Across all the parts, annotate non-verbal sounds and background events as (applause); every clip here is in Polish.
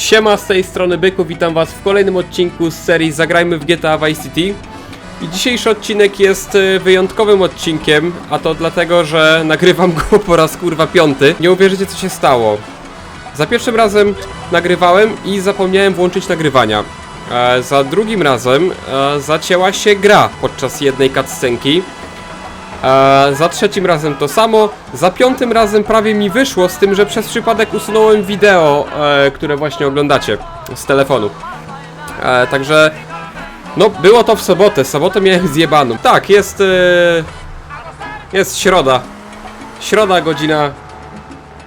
Siema, z tej strony Byku, witam was w kolejnym odcinku z serii Zagrajmy w GTA Vice City. I dzisiejszy odcinek jest e, wyjątkowym odcinkiem, a to dlatego, że nagrywam (laughs) go po raz kurwa piąty. Nie uwierzycie co się stało. Za pierwszym razem nagrywałem i zapomniałem włączyć nagrywania. E, za drugim razem e, zacięła się gra podczas jednej cutscenki. Za trzecim razem to samo, za piątym razem prawie mi wyszło, z tym, że przez przypadek usunąłem wideo, e, które właśnie oglądacie z telefonu. E, także, no było to w sobotę, sobotę miałem (laughs) zjebaną. Tak, jest, e, jest środa. Środa, godzina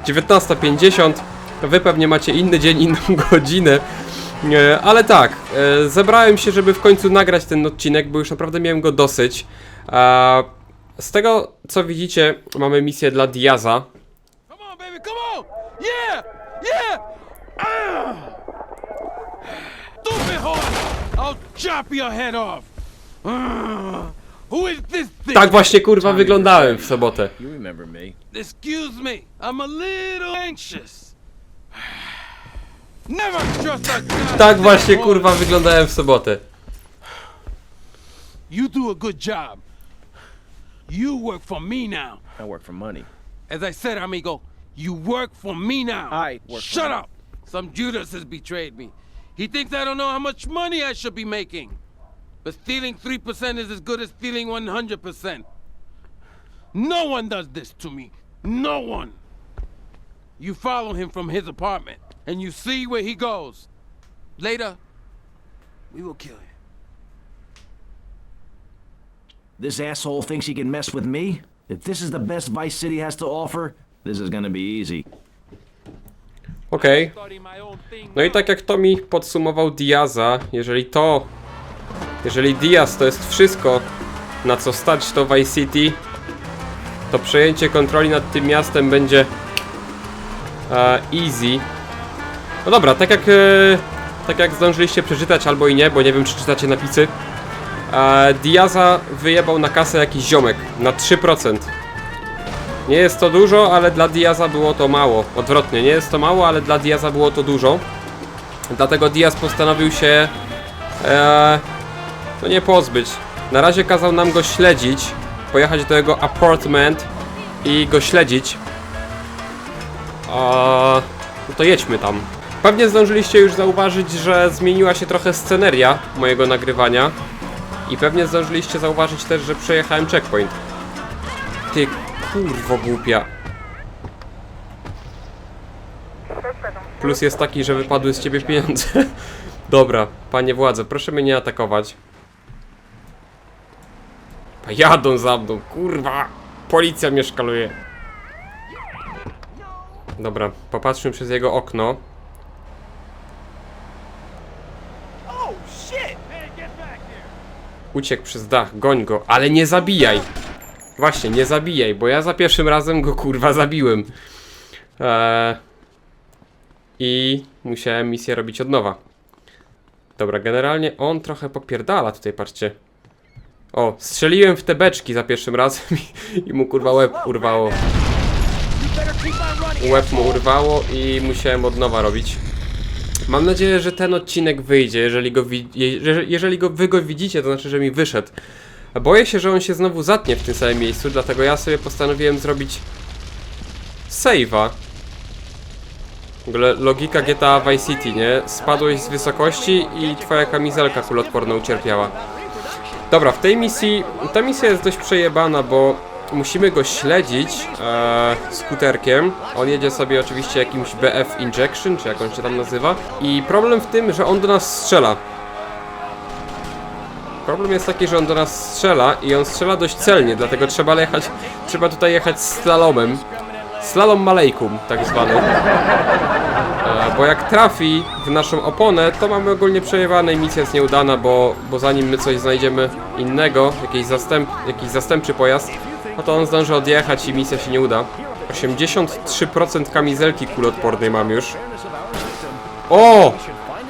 19.50. Wy pewnie macie inny dzień, inną (laughs) godzinę. E, ale tak, e, zebrałem się, żeby w końcu nagrać ten odcinek, bo już naprawdę miałem go dosyć. Z tego co widzicie, mamy misję dla Diaza. Come on, baby, come on! Yeah! Yeah! Ah! Stupid horse! I'll chop your head off! Who is this thing? Tak właśnie kurwa wyglądałem w sobotę. You remember me. Excuse me, I'm a little anxious. (sighs) Never trust a Tak właśnie kurwa wyglądałem w sobotę. You do a good job. You work for me now. I work for money. As I said, amigo, you work for me now. I work for Shut up. Some Judas has betrayed me. He thinks I don't know how much money I should be making. But stealing 3% is as good as stealing 100%. No one does this to me. No one. You follow him from his apartment, and you see where he goes. Later, we will kill him. This asshole thinks he can mess with me? If this is the best Vice City has to offer, this is gonna be easy. Okej. No i tak jak to mi podsumował Diaza, jeżeli to... Jeżeli Diaz to jest wszystko, na co stać to Vice City, to przejęcie kontroli nad tym miastem będzie e, easy. No dobra, tak jak, e, tak jak zdążyliście przeczytać albo i nie, bo nie wiem czy czytacie napisy, e, Diaza wyjebał na kasę jakiś ziomek na 3%. Nie jest to dużo, ale dla Diaza było to mało. Odwrotnie, nie jest to mało, ale dla Diaza było to dużo. Dlatego Diaz postanowił się e, no nie pozbyć. Na razie kazał nam go śledzić, pojechać do jego apartment i go śledzić. A, no to jedźmy tam. Pewnie zdążyliście już zauważyć, że zmieniła się trochę sceneria mojego nagrywania. I pewnie zdążyliście zauważyć też, że przejechałem checkpoint. Ty kurwo głupia. Plus jest taki, że wypadły z ciebie pieniądze. (laughs) Dobra, panie władze, proszę mnie nie atakować. Jadą za mną, kurwa! Policja mnie szkaluje. Dobra, popatrzmy przez jego okno. Uciekł przez dach, goń go, ale nie zabijaj! Właśnie, nie zabijaj, bo ja za pierwszym razem go kurwa zabiłem. Eee, I musiałem misję robić od nowa. Dobra, generalnie on trochę popierdala tutaj, patrzcie. O, strzeliłem w te beczki za pierwszym razem (laughs) i, i mu kurwa łeb urwało. Łeb mu urwało i musiałem od nowa robić. Mam nadzieję, że ten odcinek wyjdzie, jeżeli go, je- jeżeli go wy go widzicie, to znaczy, że mi wyszedł. Boję się, że on się znowu zatnie w tym samym miejscu, dlatego ja sobie postanowiłem zrobić save'a. W ogóle logika GTA Vice City, nie? Spadłeś z wysokości i twoja kamizelka kulotworna ucierpiała. Dobra, w tej misji, ta misja jest dość przejebana, bo musimy go śledzić e, skuterkiem. On jedzie sobie oczywiście jakimś BF Injection, czy jak on się tam nazywa. I problem w tym, że on do nas strzela. Problem jest taki, że on do nas strzela i on strzela dość celnie, dlatego trzeba jechać, trzeba tutaj jechać slalomem. Slalom malejkum, tak zwany. E, bo jak trafi w naszą oponę, to mamy ogólnie przejebane i misja jest nieudana, bo, bo zanim my coś znajdziemy innego, jakiś, zastęp, jakiś zastępczy pojazd, no to on zdąży odjechać i misja się nie uda. 83% kamizelki kuloodpornej mam już. O!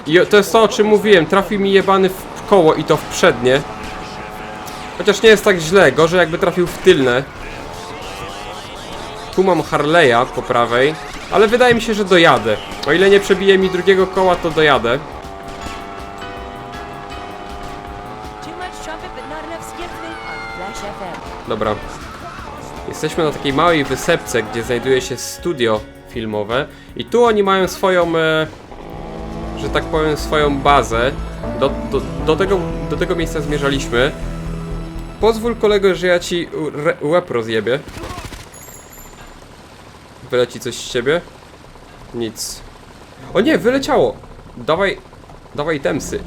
I to jest to, o czym mówiłem. Trafił mi jebany w koło i to w przednie. Chociaż nie jest tak źle. Gorzej jakby trafił w tylne. Tu mam Harley'a po prawej. Ale wydaje mi się, że dojadę. O ile nie przebije mi drugiego koła, to dojadę. Dobra. Jesteśmy na takiej małej wysepce, gdzie znajduje się studio filmowe. I tu oni mają swoją, e, że tak powiem, swoją bazę. Do, do, do, tego, do tego miejsca zmierzaliśmy. Pozwól kolego, że ja ci re, łeb rozjebię. Wyleci coś z ciebie? Nic. O nie, wyleciało! Dawaj, dawaj temsy.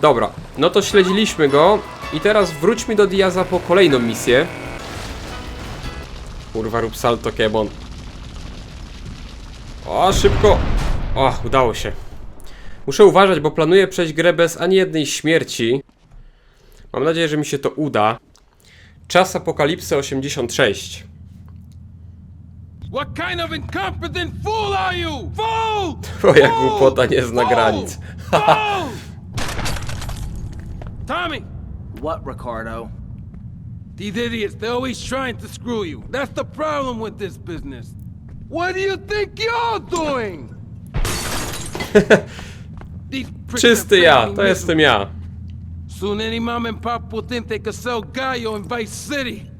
Dobra, no to śledziliśmy go i teraz wróćmy do Diaza po kolejną misję. Kurwa, rób salto, Kebon. O, szybko! O, udało się. Muszę uważać, bo planuję przejść grę bez ani jednej śmierci. Mam nadzieję, że mi się to uda. Czas apokalipsy 86. What kind of incompetent fool are you? Fool! Twoja głupota nie zna Fool! granic. (laughs) Fool! Tommy, What, Ricardo? These idiots, they're always trying to screw you. That's the problem with this business. What do you think you're doing? (laughs) Czysty ja, to jestem ja. Soon any mom and pop will think they could sell Gallo in Vice City.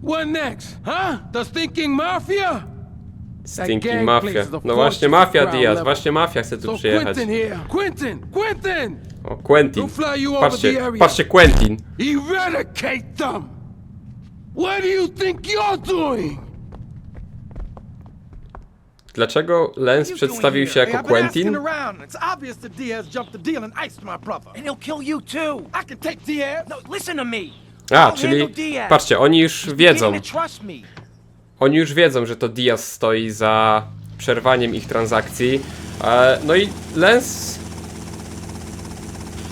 What next? Huh? The stinking mafia? Stinking Mafia. No właśnie, Mafia Diaz, właśnie Mafia chce tu przyjechać. Quentin. Quentin! O, Quentin. Don't fly you over the Patrzcie, area. patrzcie, Quentin. Eradicate them! What do you think you're doing? Dlaczego Lens przedstawił się jako Quentin? It's obvious that Diaz jumped the deal and iced my brother. And he'll kill you too. I can take Diaz. No, listen to me. A, czyli patrzcie, oni już wiedzą. Oni już wiedzą, że to Diaz stoi za przerwaniem ich transakcji. E, no i Lens. One thing puzzling me. What's with Quentin?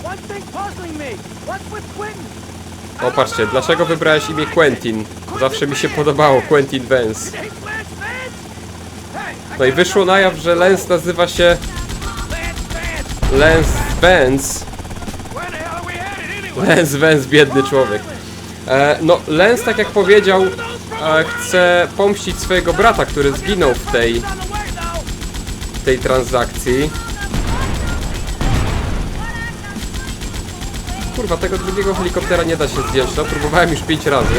O, patrzcie, dlaczego wybrałeś imię Quentin? Zawsze mi się podobało Quentin Vance. No i wyszło na jaw, że Lens nazywa się! Lens Vance. Lens Vance, biedny człowiek. E, no, Lens, tak jak powiedział, e, chce pomścić swojego brata, który zginął w tej, tej transakcji. Kurwa, tego drugiego helikoptera nie da się zdjąć, no próbowałem już pięć razy.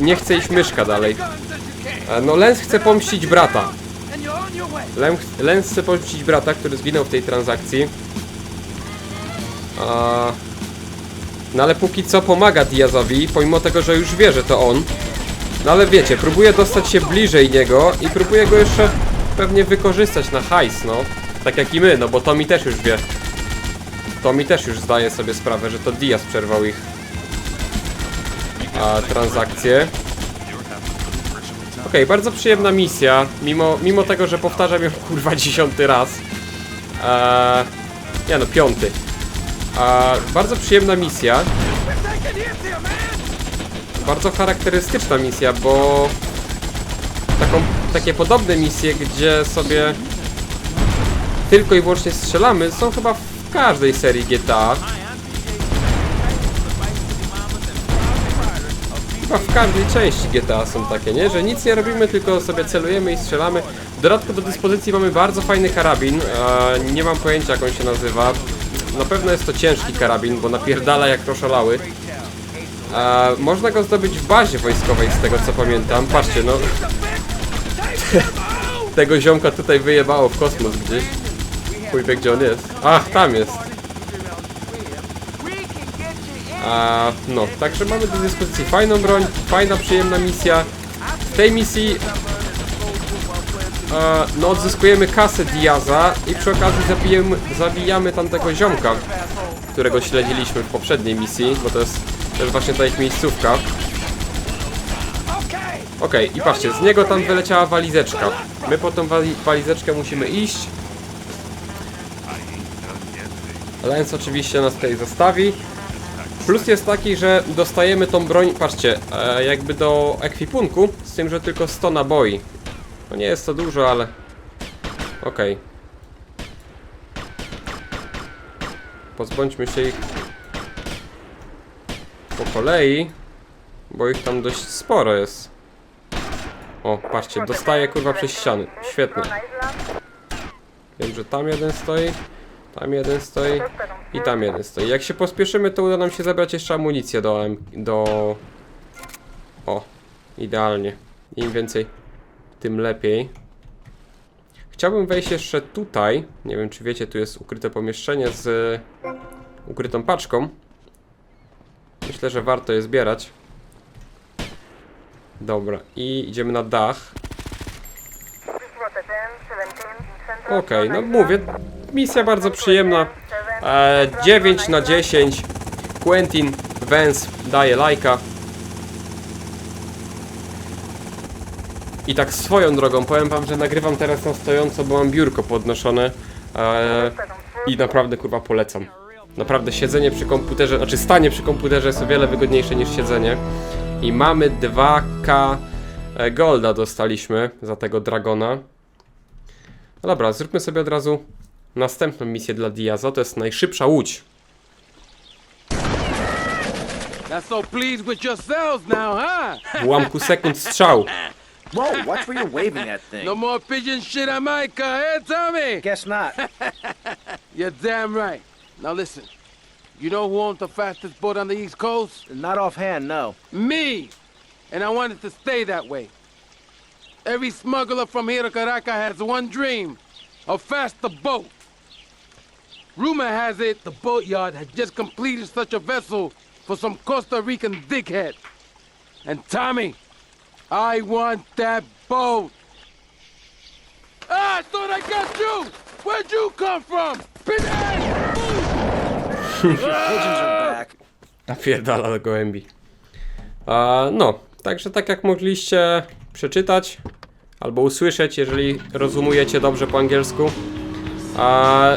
Nie chce iść myszka dalej. E, No, Lens chce pomścić brata. Lens, chce pomścić brata, który zginął w tej transakcji. No ale póki co pomaga Diazowi, pomimo tego, że już wie, że to on. No ale wiecie, próbuje dostać się bliżej niego i próbuje go jeszcze pewnie wykorzystać na hajs, no. Tak jak i my, no bo Tommy też już wie. Tommy też już zdaje sobie sprawę, że to Diaz przerwał ich a, transakcje. Okej, bardzo przyjemna misja, mimo, mimo tego, że powtarzam ją (laughs) kurwa dziesiąty raz. Eee, nie no, piąty. Eee, bardzo przyjemna misja. Bardzo charakterystyczna misja, bo taką, takie podobne misje, gdzie sobie tylko i wyłącznie strzelamy, są chyba w każdej serii GTA. Chyba w każdej części GTA są takie, nie? Że nic nie robimy, tylko sobie celujemy i strzelamy. W do dyspozycji mamy bardzo fajny karabin. E, nie mam pojęcia jak on się nazywa. Na pewno jest to ciężki karabin, bo napierdala jak proszalały. E, można go zdobyć w bazie wojskowej, z tego co pamiętam. Patrzcie, no... (laughs) Tego ziomka tutaj wyjebało w kosmos gdzieś. Chuj wie gdzie on jest. Ach, tam jest. A, no, także mamy do dyspozycji fajną broń, fajna, przyjemna misja. W tej misji e, no, odzyskujemy kasę Diaza i przy okazji zabijemy, zabijamy tamtego ziomka, którego śledziliśmy w poprzedniej misji, bo to jest, jest właśnie ta ich miejscówka. Okej, i patrzcie, z niego tam wyleciała walizeczka. My po tą wali walizeczkę musimy iść. Lens oczywiście nas tutaj zostawi. Plus jest taki, że dostajemy tą broń, patrzcie, e, jakby do ekwipunku, z tym, że tylko 100 naboi. No nie jest to dużo, ale... Okej. Pozbądźmy się ich po kolei, bo ich tam dość sporo jest. O, patrzcie, dostaję kurwa przez ściany. Świetnie. Wiem, że tam jeden stoi, tam jeden stoi i tam jeden stoi. Jak się pospieszymy, to uda nam się zebrać jeszcze amunicję do... Do... O, idealnie. Im więcej, tym lepiej. Chciałbym wejść jeszcze tutaj. Nie wiem, czy wiecie, tu jest ukryte pomieszczenie z ukrytą paczką. Myślę, że warto je zbierać. Dobra, i idziemy na dach. Okej, no mówię, misja bardzo przyjemna. E, 9 na 10. Quentin Vance daje lajka. I tak swoją drogą, powiem wam, że nagrywam teraz na stojąco, bo mam biurko podnoszone. E, I naprawdę kurwa polecam. Naprawdę siedzenie przy komputerze, znaczy stanie przy komputerze jest o wiele wygodniejsze niż siedzenie. I mamy 2K e, Golda dostaliśmy za tego Dragona. No dobra, zróbmy sobie od razu następną misję dla Diaza. To jest najszybsza łódź. Not so pleased with yourselves now, huh? W ułamku sekund strzał. Whoa, watch where you're waving that thing. No more pigeon shit on my car, eh, Tommy? Guess not. (laughs) You're damn right. Now listen, you know who owns the fastest boat on the East Coast? Not offhand, no. Me! And I want it to stay that way. Every smuggler from here to Caracas has one dream a faster boat. Rumor has it the boatyard has just completed such a vessel for some Costa Rican dickhead. And Tommy, I want that boat. Ah, I thought I got you! Where'd you come from? (laughs) Napierdala do gołębi. A, no, także tak jak mogliście przeczytać albo usłyszeć, jeżeli rozumujecie dobrze po angielsku, a,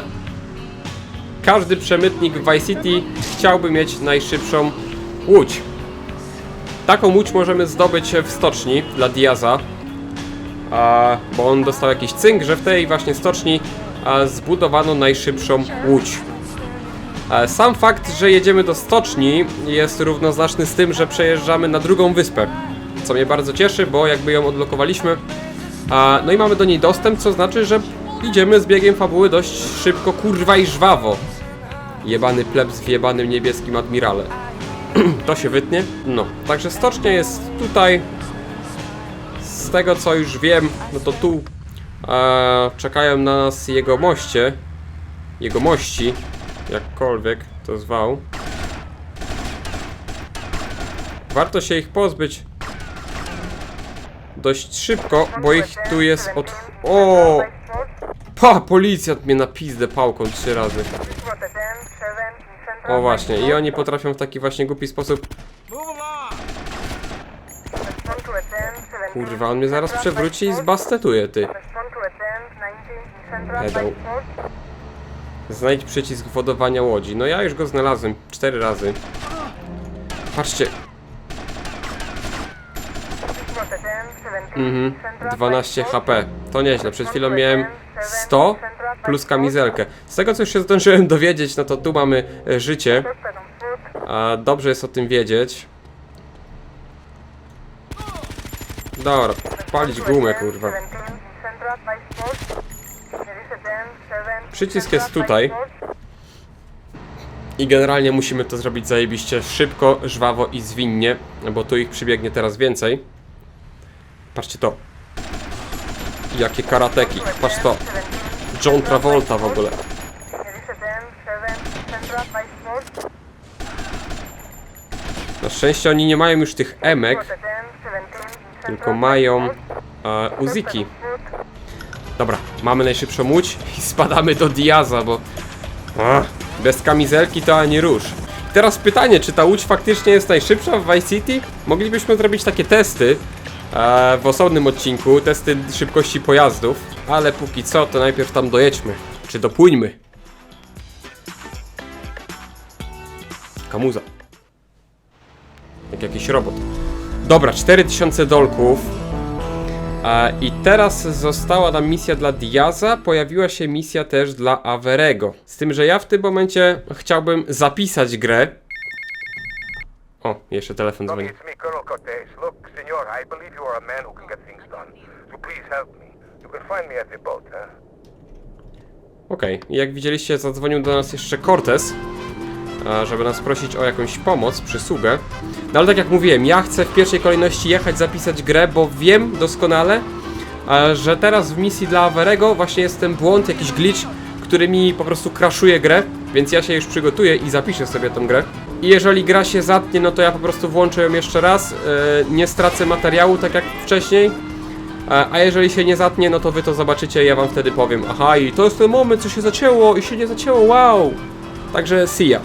każdy przemytnik w Vice City chciałby mieć najszybszą łódź. Taką łódź możemy zdobyć w stoczni dla Diaza, bo on dostał jakiś cynk, że w tej właśnie stoczni zbudowano najszybszą łódź. Sam fakt, że jedziemy do stoczni jest równoznaczny z tym, że przejeżdżamy na drugą wyspę. Co mnie bardzo cieszy, bo jakby ją odblokowaliśmy. A, no i mamy do niej dostęp, co znaczy, że idziemy z biegiem fabuły dość szybko, kurwa i żwawo. Jebany plebs w jebanym niebieskim admirale. (clears throat) to się wytnie? No. Także stocznia jest tutaj. Z tego co już wiem, no to tu e, czekają na nas jego moście. Jego mości jakkolwiek to zwał. Warto się ich pozbyć dość szybko, bo ich tu jest od... O! Pa! Policjant mnie na pizdę pałką trzy razy. O właśnie, i oni potrafią w taki właśnie głupi sposób... Kurwa, on mnie zaraz przewróci i zbastetuje, ty. Pedał. Znajdź przycisk wodowania łodzi. No ja już go znalazłem cztery razy. Patrzcie. Mhm, 12 HP. To nieźle. Przed chwilą miałem 100 plus kamizelkę. Z tego co już się zdążyłem (laughs) dowiedzieć, no to tu mamy e, życie. A dobrze jest o tym wiedzieć. Dobra, palić gumę, kurwa. Przycisk jest tutaj. I generalnie musimy to zrobić zajebiście szybko, żwawo i zwinnie, bo tu ich przybiegnie teraz więcej. Patrzcie to. Jakie karateki. Patrz to. John Travolta w ogóle. Na szczęście oni nie mają już tych emek, tylko mają e, uziki. Dobra, mamy najszybszą łódź i (laughs) spadamy do Diaza, bo Ach, bez kamizelki to ani rusz. Teraz pytanie, czy ta łódź faktycznie jest najszybsza w Vice City? Moglibyśmy zrobić takie testy w osobnym odcinku, testy szybkości pojazdów, ale póki co to najpierw tam dojedźmy, czy dopłyńmy. Kamuza. Jak jakiś robot. Dobra, 4000 dolków. I teraz została nam misja dla Diaza, pojawiła się misja też dla Averego. Z tym, że ja w tym momencie chciałbym zapisać grę. O, jeszcze telefon dzwoni. it's me, Colonel Cortez. Look, senor, I believe you are a man who can get things done. So please help me. You can find me at the boat, huh? Okej, i jak widzieliście, zadzwonił do nas jeszcze Cortez, żeby nas prosić o jakąś pomoc, przysługę. No ale tak jak mówiłem, ja chcę w pierwszej kolejności jechać, zapisać grę, bo wiem doskonale, że teraz w misji dla Averego właśnie jest ten błąd, jakiś glitch, który mi po prostu crashuje grę, więc ja się już przygotuję i zapiszę sobie tą grę. I jeżeli gra się zatnie, no to ja po prostu włączę ją jeszcze raz, e, nie stracę materiału tak jak wcześniej, a, a jeżeli się nie zatnie, no to wy to zobaczycie i ja wam wtedy powiem Aha, i to jest ten moment, co się zacięło i się nie zacięło, wow! Także see ya.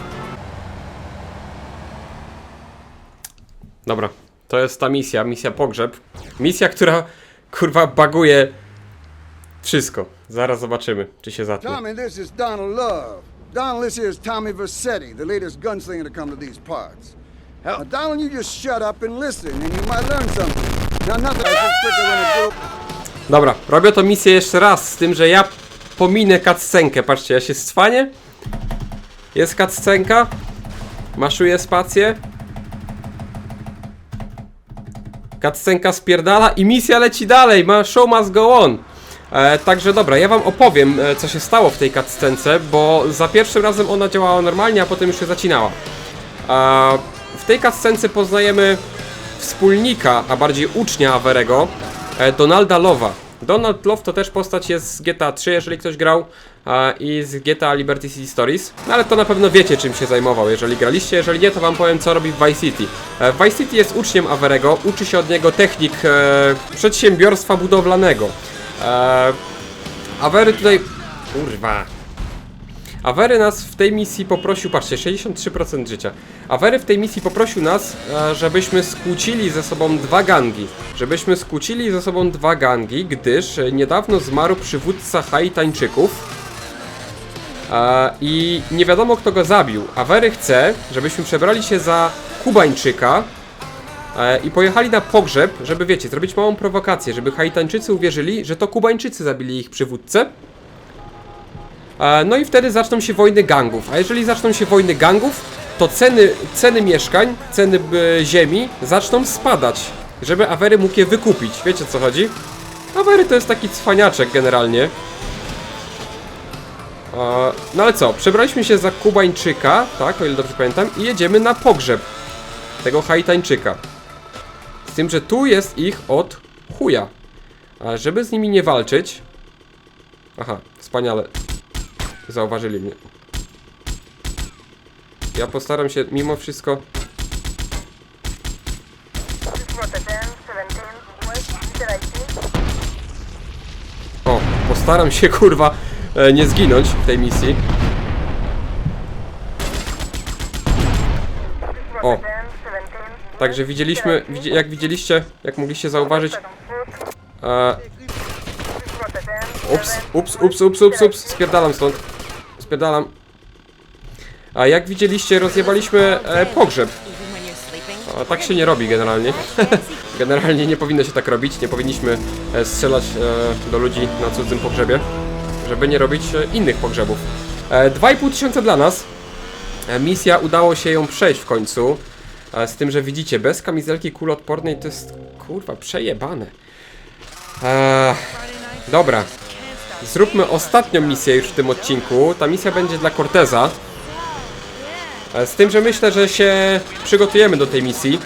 Dobra, to jest ta misja, misja pogrzeb. Misja, która kurwa baguje wszystko. Zaraz zobaczymy, czy się zatnie. Tommy, this is Donald Love. Donald, this is Tommy Versetti, the latest gunslinger to come to these parts. Now, Donald, you just shut up and listen, and you might learn something. Now, nothing quicker than a group. Dobra, robię to misję jeszcze raz, z tym, że ja pominę cutscenkę. Patrzcie, ja się stwanie. Jest cutscenka. Maszuję spację. Cutscenka spierdala i misja leci dalej. Ma show must go on. E, także dobra, ja wam opowiem, e, co się stało w tej cutscence, bo za pierwszym razem ona działała normalnie, a potem już się zacinała. A w tej cutscence poznajemy wspólnika, a bardziej ucznia Averego, e, Donalda Lowa. Donald Love to też postać jest z GTA 3, jeżeli ktoś grał, e, i z GTA Liberty City Stories. No ale to na pewno wiecie, czym się zajmował, jeżeli graliście. Jeżeli nie, to wam powiem, co robi w Vice City. E, Vice City jest uczniem Averego, uczy się od niego technik e, przedsiębiorstwa budowlanego. E, Avery tutaj... Kurwa... Avery nas w tej misji poprosił, patrzcie, 63% życia. Avery w tej misji poprosił nas, e, żebyśmy skłócili ze sobą dwa gangi. Żebyśmy skłócili ze sobą dwa gangi, gdyż niedawno zmarł przywódca Haitańczyków. E, I nie wiadomo kto go zabił. Avery chce, żebyśmy przebrali się za Kubańczyka i pojechali na pogrzeb, żeby wiecie, zrobić małą prowokację, żeby Haitańczycy uwierzyli, że to Kubańczycy zabili ich przywódcę. E, No i wtedy zaczną się wojny gangów. A jeżeli zaczną się wojny gangów, to ceny, ceny mieszkań, ceny e, ziemi zaczną spadać, żeby Avery mógł je wykupić. Wiecie o co chodzi? Avery to jest taki cwaniaczek generalnie. E, No ale co, przebraliśmy się za Kubańczyka, tak, o ile dobrze pamiętam, i jedziemy na pogrzeb tego Haitańczyka. Z tym, że tu jest ich od chuja. A żeby z nimi nie walczyć... Aha, wspaniale. Zauważyli mnie. Ja postaram się mimo wszystko. O, postaram się (laughs) kurwa e, nie zginąć w tej misji. Także widzieliśmy, widzi, jak widzieliście, jak mogliście zauważyć. E, ups, ups, ups, ups, ups, ups, spierdalam stąd. Spierdalam. A jak widzieliście, rozjebaliśmy e, pogrzeb. Tak się nie robi generalnie. (laughs) generalnie nie powinno się tak robić. Nie powinniśmy e, strzelać e, do ludzi na cudzym pogrzebie, żeby nie robić e, innych pogrzebów. E, 2,5 tysiąca dla nas. Misja udało się ją przejść w końcu. Z tym, że widzicie, bez kamizelki kuloodpornej to jest kurwa przejebane. E, dobra. Zróbmy ostatnią misję już w tym odcinku. Ta misja będzie dla Corteza. E, Z tym, że myślę, że się przygotujemy do tej misji.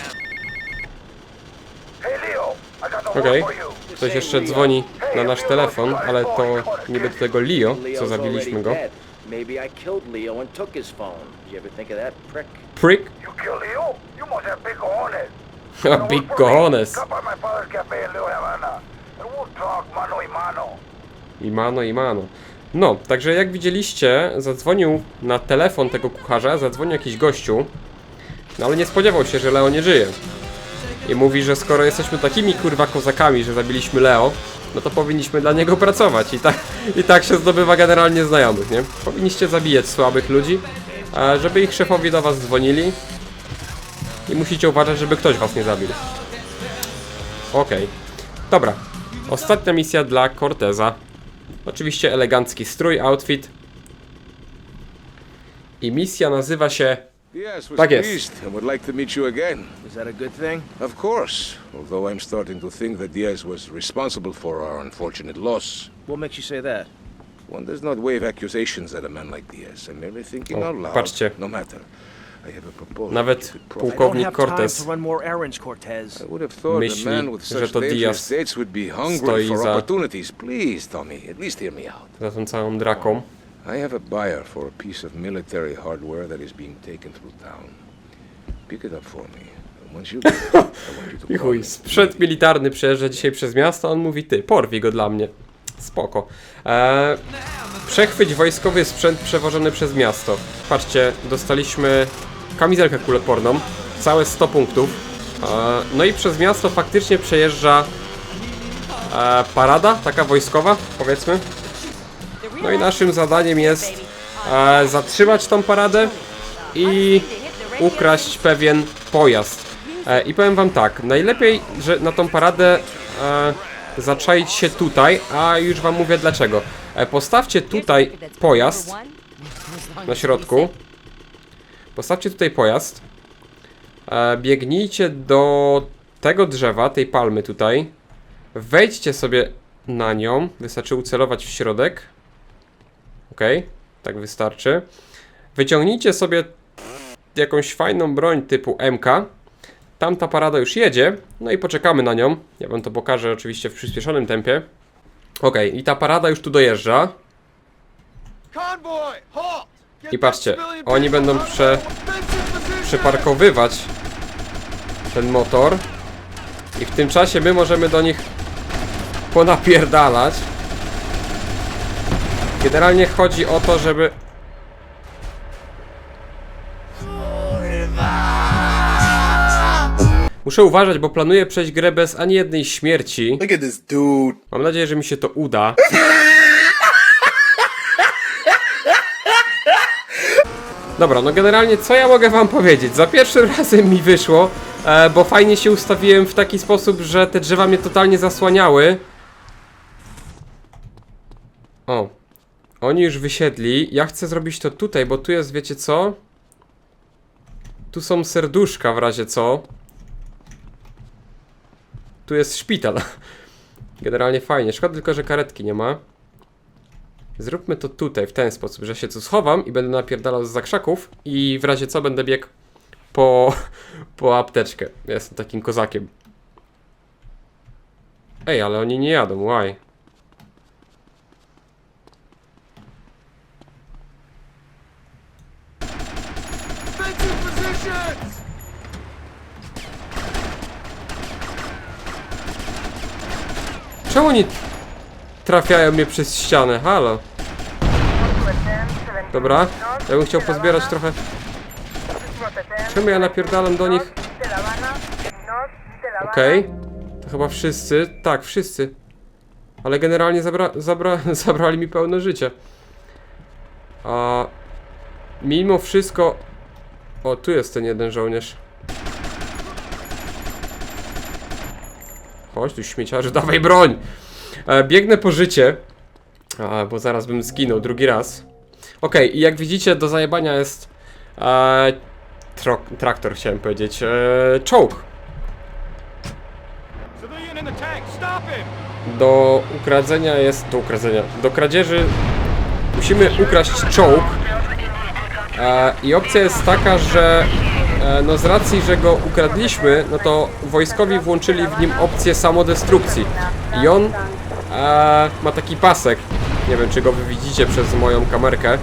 Okej. you. Ktoś jeszcze dzwoni na nasz telefon, ale to niby do tego Leo, co zabiliśmy go. Maybe I killed Leo and took his phone. Did you ever think of that prick? Prick. You kill Leo? You must have big cojones. (laughs) Big cojones. Stop by my father's cafe in Little Havana, and we'll talk mano y mano. I mano, i mano. No, także jak widzieliście, zadzwonił na telefon tego kucharza, zadzwonił jakiś gościu, no ale nie spodziewał się, że Leo nie żyje. I mówi, że skoro jesteśmy takimi kurwa kozakami, że zabiliśmy Leo, no to powinniśmy dla niego pracować i tak, i tak się zdobywa generalnie znajomych, nie? Powinniście zabijać słabych ludzi, żeby ich szefowie do was dzwonili i musicie uważać, żeby ktoś was nie zabił. Okej. Dobra. Ostatnia misja dla Corteza. Oczywiście elegancki strój, outfit. I misja nazywa się Diaz was Tak jest. pleased and would like to meet you again. Is that a good thing? Of course, although I'm starting to think that Diaz was responsible for our unfortunate loss. What makes you say that? One does not wave accusations at a man like Diaz. I'm merely thinking O, out loud. patrzcie. No matter. I have a proposal. Nawet you could profit- pułkownik I don't have time Cortez to run more errands, Cortez. I would have thought myśli, a man with że such to dangerous Diaz states would be hungry stoi for za- opportunities. Please, Tommy, at least hear me out. za tą całą draką. I have a buyer for a piece of military hardware that is being taken through town. Pick it up for me. And once you (laughs) get it, I want you to I call chuj, me. sprzęt militarny przejeżdża dzisiaj przez miasto, on mówi ty, porwij go dla mnie. Spoko. Eee, przechwyć wojskowy sprzęt przewożony przez miasto. Patrzcie, dostaliśmy kamizelkę kuloporną, całe 100 punktów. Eee, no i przez miasto faktycznie przejeżdża e, parada, taka wojskowa, powiedzmy. No i naszym zadaniem jest e, zatrzymać tą paradę i ukraść pewien pojazd. E, I powiem wam tak, najlepiej, że na tą paradę e, zaczaić się tutaj, a już wam mówię dlaczego. E, postawcie tutaj pojazd na środku. Postawcie tutaj pojazd. E, biegnijcie do tego drzewa, tej palmy tutaj. Wejdźcie sobie na nią. Wystarczy ucelować w środek. Ok, tak wystarczy. Wyciągnijcie sobie jakąś fajną broń typu MK. Tamta parada już jedzie, no i poczekamy na nią. Ja wam to pokażę oczywiście w przyspieszonym tempie. Ok, i ta parada już tu dojeżdża. I patrzcie, oni będą prze, przeparkowywać ten motor. I w tym czasie my możemy do nich ponapierdalać. Generalnie chodzi o to, żeby Muszę uważać, bo planuję przejść grę bez ani jednej śmierci. Look at this dude. Mam nadzieję, że mi się to uda. Dobra, no generalnie co ja mogę wam powiedzieć? Za pierwszym razem mi wyszło, e, bo fajnie się ustawiłem w taki sposób, że te drzewa mnie totalnie zasłaniały. O, oni już wysiedli. Ja chcę zrobić to tutaj, bo tu jest, wiecie co? Tu są serduszka w razie co. Tu jest szpital. (laughs) Generalnie fajnie. Szkoda tylko, że karetki nie ma. Zróbmy to tutaj, w ten sposób, że się tu schowam i będę napierdalał z zakrzaków i w razie co będę biegł po, (laughs) po apteczkę. Jestem takim kozakiem. Ej, ale oni nie jadą, why? Czemu oni trafiają mnie przez ścianę? Halo. Dobra, ja bym chciał pozbierać trochę. Czemu ja napierdalam do nich? Okej. To chyba wszyscy. Tak, wszyscy. Ale generalnie zabra zabra (laughs) zabrali mi pełne życie. A mimo wszystko. O, tu jest ten jeden żołnierz. Chodź tu śmieciarzu, (laughs) dawaj broń! E, biegnę po życie. A, bo zaraz bym zginął drugi raz. Okej, i jak widzicie, do zajebania jest e, traktor, chciałem powiedzieć. E, czołg. Do ukradzenia jest. Do ukradzenia. Do kradzieży musimy ukraść czołg. E, I opcja jest taka, że e, no z racji, że go ukradliśmy, no to wojskowi włączyli w nim opcję samodestrukcji. I on e, ma taki pasek. Nie wiem, czy go wy widzicie przez moją kamerkę.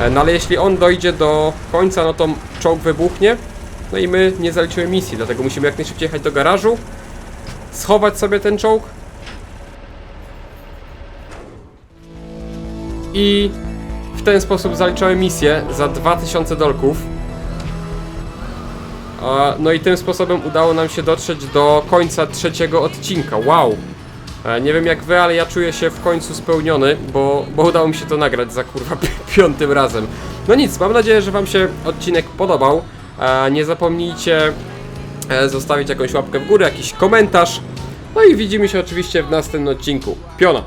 E, no ale jeśli on dojdzie do końca, no to czołg wybuchnie. No i my nie zaliczymy misji, dlatego musimy jak najszybciej jechać do garażu, schować sobie ten czołg i w ten sposób zaliczałem misję za 2000 dolków. No i tym sposobem udało nam się dotrzeć do końca trzeciego odcinka. Wow! E, Nie wiem jak wy, ale ja czuję się w końcu spełniony, bo, bo udało mi się to nagrać za kurwa pi- piątym razem. No nic, mam nadzieję, że wam się odcinek podobał. E, Nie zapomnijcie e, zostawić jakąś łapkę w górę, jakiś komentarz. No i widzimy się oczywiście w następnym odcinku. Piona!